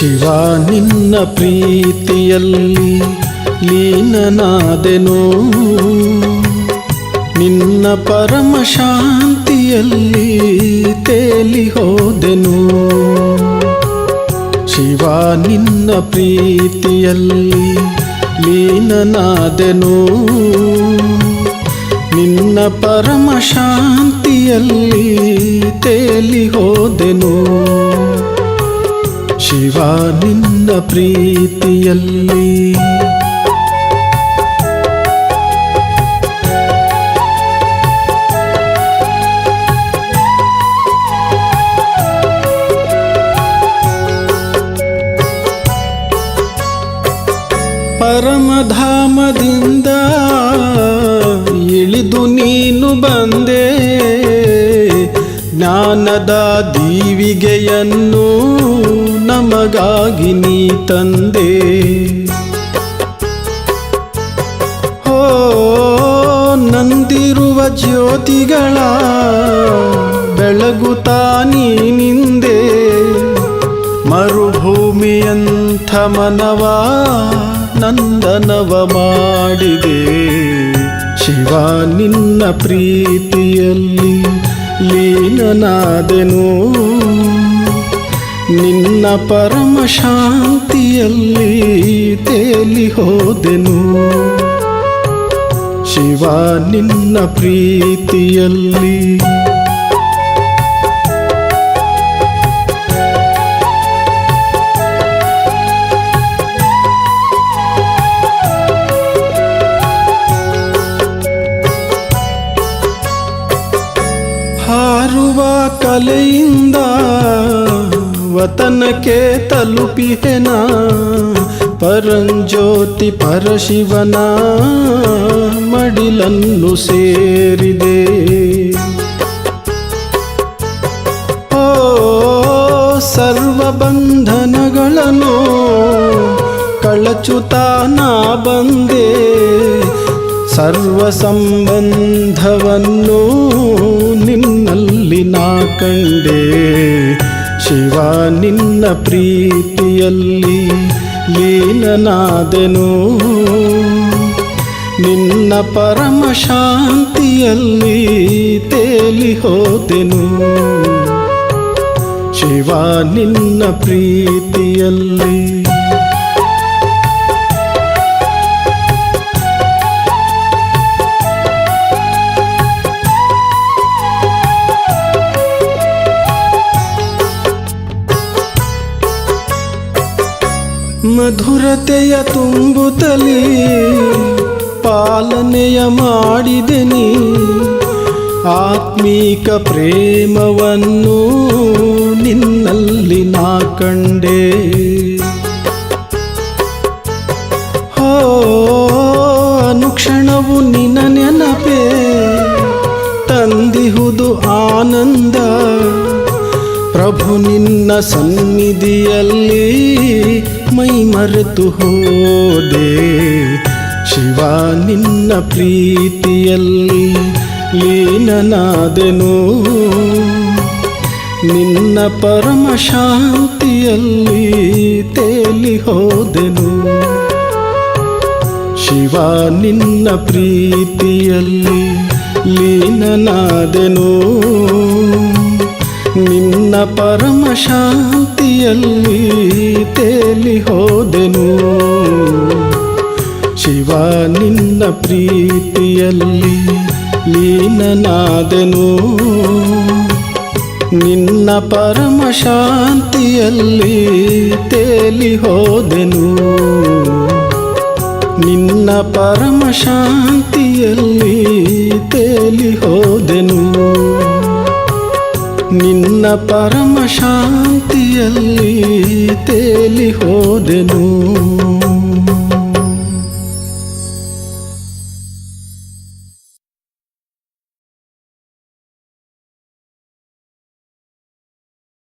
ಶಿವ, ನಿನ್ನ ಪ್ರೀತಿಯಲ್ಲಿ ಲೀನನಾದೆನು. ನಿನ್ನ ಪರಮ ಶಾಂತಿಯಲ್ಲಿ ತೇಲಿ ಹೋದೆನು. ಶಿವ, ನಿನ್ನ ಪ್ರೀತಿಯಲ್ಲಿ ಲೀನನಾದೆನು. ನಿನ್ನ ಪರಮ ಶಾಂತಿಯಲ್ಲಿ ತೇಲಿ ಹೋದೆನು. ಶಿವ ನಿನ್ನ ಪ್ರೀತಿಯಲ್ಲಿ. ಪರಮಧಾಮದಿಂದ ಇಳಿದು ನೀನು ಬಂದೆ. ಜ್ಞಾನದ ದೀವಿಗೆಯನ್ನು ನಮಗಾಗಿ ನೀ ತಂದೆ. ಹೋ, ನಂದಿರುವ ಜ್ಯೋತಿಗಳ ಬೆಳಗುತ್ತಾ ನಿಂದೆ. ಮರುಭೂಮಿಯಂಥ ಮನವ ನಂದನವ ಮಾಡಿದೆ. ಶಿವ, ನಿನ್ನ ಪ್ರೀತಿಯಲ್ಲಿ ಲೀನನಾದೆನು. ನಿನ್ನ ಪರಮ ಶಾಂತಿಯಲ್ಲಿ ತೇಲಿ ಹೋದೆನು ಶಿವ ನಿನ್ನ ಪ್ರೀತಿಯಲ್ಲಿ ಹಾರುವ ಕಲೆಯಿಂದ ವತನಕ್ಕೆ ತಲುಪಿಹೆನ ಪರಂಜ್ಯೋತಿ ಪರಶಿವನ ಮಡಿಲನ್ನು ಸೇರಿದೆ. ಓ ಸರ್ವ ಬಂಧನಗಳನ್ನು ಕಳಚುತ್ತಾ ನಾ ಬಂದೆ ಸರ್ವ ಸಂಬಂಧವನ್ನು ನಿನ್ನಲ್ಲಿ ನಾ ಕಂಡೆ. ಶಿವ ನಿನ್ನ ಪ್ರೀತಿಯಲ್ಲಿ ಲೀನನಾದೆನು. ನಿನ್ನ ಪರಮ ಶಾಂತಿಯಲ್ಲಿ ತೇಲಿ ಹೋದೆನು. ಶಿವ ನಿನ್ನ ಪ್ರೀತಿಯಲ್ಲಿ ಮಧುರತೆಯ ತುಂಬುತ್ತಲೇ ಪಾಲನೆಯ ಮಾಡಿದೆನಿ. ಆತ್ಮೀಕ ಪ್ರೇಮವನ್ನು ನಿನ್ನಲ್ಲಿ ನಾ ಕಂಡೆ. ಹೋ, ಅನುಕ್ಷಣವು ನಿನ್ನ ನೆನಪೇ. ತಂದಿಹುದು ಆನಂದ. ಪ್ರಭು ನಿನ್ನ ಸನ್ನಿಧಿಯಲ್ಲಿ ಮೈ ಮರೆತು ಹೋದೆ. ಶಿವ ನಿನ್ನ ಪ್ರೀತಿಯಲ್ಲಿ ಲೀನನಾದೆನು. ನಿನ್ನ ಪರಮ ಶಾಂತಿಯಲ್ಲಿ ತೇಲಿ ಹೋದೆನು. ಶಿವ ನಿನ್ನ ಪ್ರೀತಿಯಲ್ಲಿ ಲೀನನಾದೆನು. ನಿನ್ನ ಪರಮ ಶಾಂತಿಯಲ್ಲಿ ತೇಲಿ ಹೋದೆನು. ಶಿವ, ನಿನ್ನ ಪ್ರೀತಿಯಲ್ಲಿ ಲೀನನಾದೆನು. ನಿನ್ನ ಪರಮ ಶಾಂತಿಯಲ್ಲಿ ತೇಲಿ ಹೋದೆನು. ನಿನ್ನ ಪರಮ ಶಾಂತಿಯಲ್ಲಿ ತೇಲಿ ಹೋದೆನು. ನಿನ್ನ ಪರಮ ಶಾಂತಿಯಲ್ಲಿ ತೇಲಿ ಹೋದೆನು.